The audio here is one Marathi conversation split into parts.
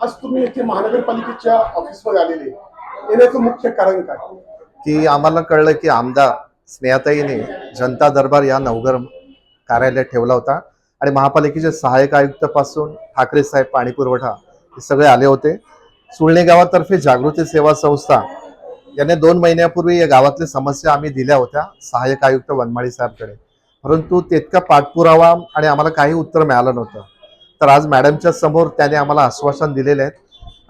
आज तुम्ही येथे महानगरपालिकेच्या ऑफिसमध्ये आलेले. येण्याचं मुख्य कारण काय? की आम्हाला कळलं की आमदार स्नेहाताईने जनता दरबार या नवगर कार्यालय ठेवला होता. आणि महापालिकेचे सहाय्यक आयुक्तपासून ठाकरे साहेब पाणी पुरवठा हे सगळे आले होते. सुळणे गावातर्फे जागृती सेवा संस्था याने दोन महिन्यापूर्वी या गावातल्या समस्या आम्ही दिल्या होत्या सहाय्यक आयुक्त वनमाळी साहेबकडे. परंतु तितका पाठपुरावा आणि आम्हाला काही उत्तर मिळालं नव्हतं. तर आज मॅडमच्या समोर त्याने आम्हाला आश्वासन दिलेले आहेत.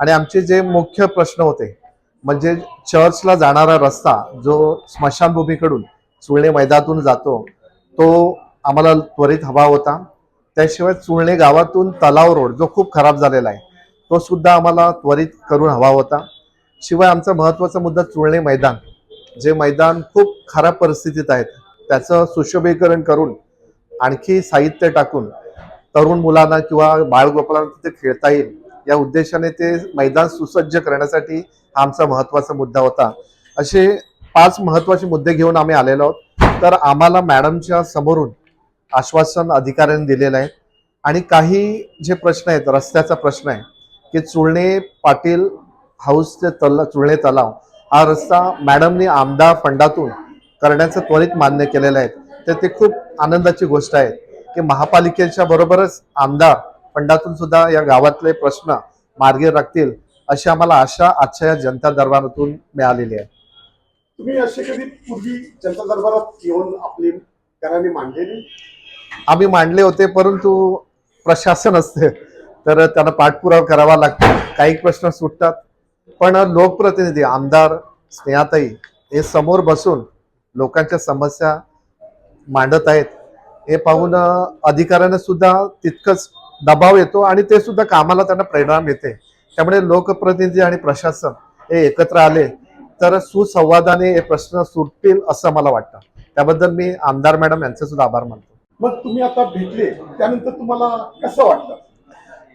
आणि आमचे जे मुख्य प्रश्न होते म्हणजे चर्चला जाणारा रस्ता जो स्मशानभूमीकडून चुळणे मैदानातून जातो तो आम्हाला त्वरित हवा होता. त्याशिवाय चुळणे गावातून तलाव रोड जो खूप खराब झालेला आहे तो सुद्धा आम्हाला त्वरित करून हवा होता. शिवाय आमचा महत्त्वाचा मुद्दा चुळणे मैदान जे मैदान खूप खराब परिस्थितीत आहेत त्याचं सुशोभीकरण करून आणखी साहित्य टाकून तरुण मुलांना किंवा बाळगोपालांना तिथे खेळता येईल. या उद्देशाने ते मैदान सुसज्ज करण्यासाठी हा आमचा महत्त्वाचा मुद्दा होता. असे पाच महत्त्वाचे मुद्दे घेऊन आम्ही आलेलो आहोत. तर आम्हाला मॅडमच्या समोरून आश्वासन अधिकाऱ्यांनी दिलेलं आहे. आणि काही जे प्रश्न आहेत रस्त्याचा प्रश्न आहे की चुळणे पाटील हाऊस ते तल चुळणे तलाव हा रस्ता मॅडमनी आमदार फंडातून करण्याचं त्वरित मान्य केलेलं आहे. तर ते खूप आनंदाची गोष्ट आहे. की महापालिकेच्या बरोबरच आमदार फंडातून सुद्धा या गावातले प्रश्न मार्गी लागतील अशी आम्हाला आशा आजच्या या जनता दरबारातून मिळालेली आहे. तुम्ही असे कधी पूर्वी जनता दरबारात येऊन आपली कराने मांडलेली? आम्ही मांडले होते परंतु प्रशासन असते तर त्यांना पाठपुरावा करावा लागतो. काही प्रश्न सुटतात. पण लोकप्रतिनिधी आमदार स्नेहाताई हे समोर बसून लोकांच्या समस्या मांडत आहेत. हे पाहून अधिकाऱ्यांना सुद्धा तितकंच दबाव येतो आणि ते सुद्धा कामाला त्यांना प्रेरणा मिळते त्यामुळे लोकप्रतिनिधी आणि प्रशासन हे एकत्र आले तर सुसंवादाने हे प्रश्न सुटतील असं मला वाटतं. त्याबद्दल मी आमदार मॅडम यांचे सुद्धा आभार मानतो. मग तुम्ही आता भेटले त्यानंतर तुम्हाला कसं वाटलं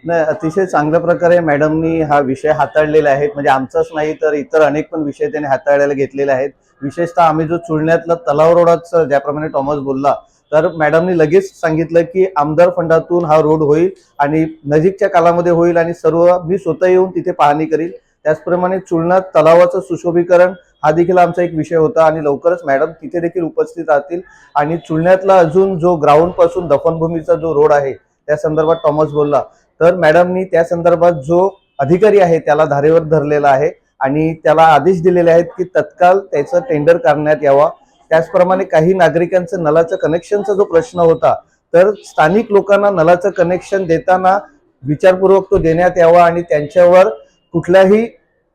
नाही अतिशय चांगल्या प्रकारे मॅडमनी हा विषय हाताळलेला आहे. म्हणजे आमचाच नाही तर इतर अनेक पण विषय त्यांनी हाताळायला घेतलेले आहेत. विशेषतः आम्ही जो चुळण्यातला तलाव रोडाचं ज्याप्रमाणे टॉमस बोलला तर मॅडमनी लगेच सांगितलं की आमदार फंडातून हा रोड होईल आणि नजीकच्या कालामध्ये होईल आणि सर्व मी स्वतः येऊन तिथे पाहणी करील त्याचप्रमाणे चुळणात तलावाचं सुशोभीकरण हा देखील आमचा एक विषय होता आणि लवकरच मॅडम तिथे देखील उपस्थित राहतील. आणि चुलण्यातला अजून जो ग्राउंडपासून दफनभूमीचा जो रोड आहे त्या संदर्भात टॉमस बोलला. तर मॅडमनी त्या संदर्भात जो अधिकारी आहे त्याला धारेवर धरलेला आहे आणि त्याला आदेश दिलेले आहेत की तत्काळ त्याचं टेंडर करण्यात यावा. त्याचप्रमाणे काही नागरिकांचं नलाचं कनेक्शनचा जो प्रश्न होता तर स्थानिक लोकांना नलाचं कनेक्शन देताना विचारपूर्वक तो देण्यात यावा आणि त्यांच्यावर कुठलाही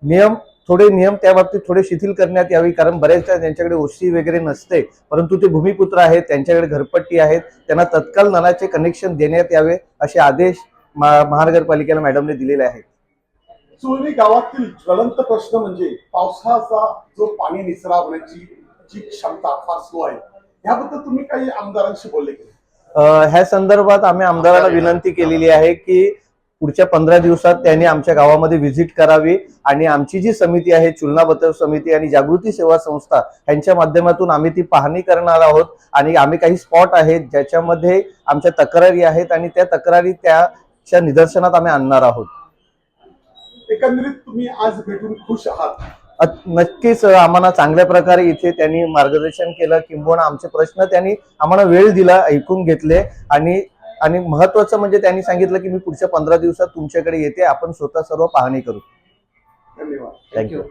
नियम थोडे नियम त्या बाबतीत थोडे शिथिल करण्यात यावी कारण बऱ्याचदा त्यांच्याकडे ओशी वगैरे नसते परंतु ते भूमिपुत्र आहेत त्यांच्याकडे घरपट्टी आहेत त्यांना तत्काळ नलाचे कनेक्शन देण्यात यावे असे आदेश महानगरपालिकेला मॅडमने दिलेले आहेत. गावातील ज्वलंत प्रश्न म्हणजे पावसाचा जो पाणी निचरा होण्याची जी क्षमता फार स्लो आहे. याबद्दल तुम्ही काही आमदारांशी बोलले की ह्या संदर्भात आम्ही आमदाराला विनंती केलेली आहे की पुढच्या पंधरा दिवसात त्यांनी आमच्या गावामध्ये व्हिजिट करावी आणि आमची जी समिती आहे चुलना बचाव समिती आणि जागृती सेवा संस्था यांच्या माध्यमातून आम्ही ती पाहणी करणार आहोत. आणि आम्ही काही स्पॉट आहेत ज्याच्यामध्ये आमच्या तक्रारी आहेत आणि त्या तक्रारी त्याच्या निदर्शनात आम्ही आणणार आहोत. एकंदरीत तुम्ही आज भेटून खुश आहात. नक्कीच आम्हाला चांगल्या प्रकारे इथे त्यांनी मार्गदर्शन केलं. किंबहुना आमचे प्रश्न त्यांनी आम्हाला वेळ दिला ऐकून घेतले. आणि आणि महत्वाचं म्हणजे त्यांनी सांगितलं की मी पुढच्या पंधरा दिवसात तुमच्याकडे येते. आपण स्वतः सर्व पाहणी करू. धन्यवाद. थँक्यू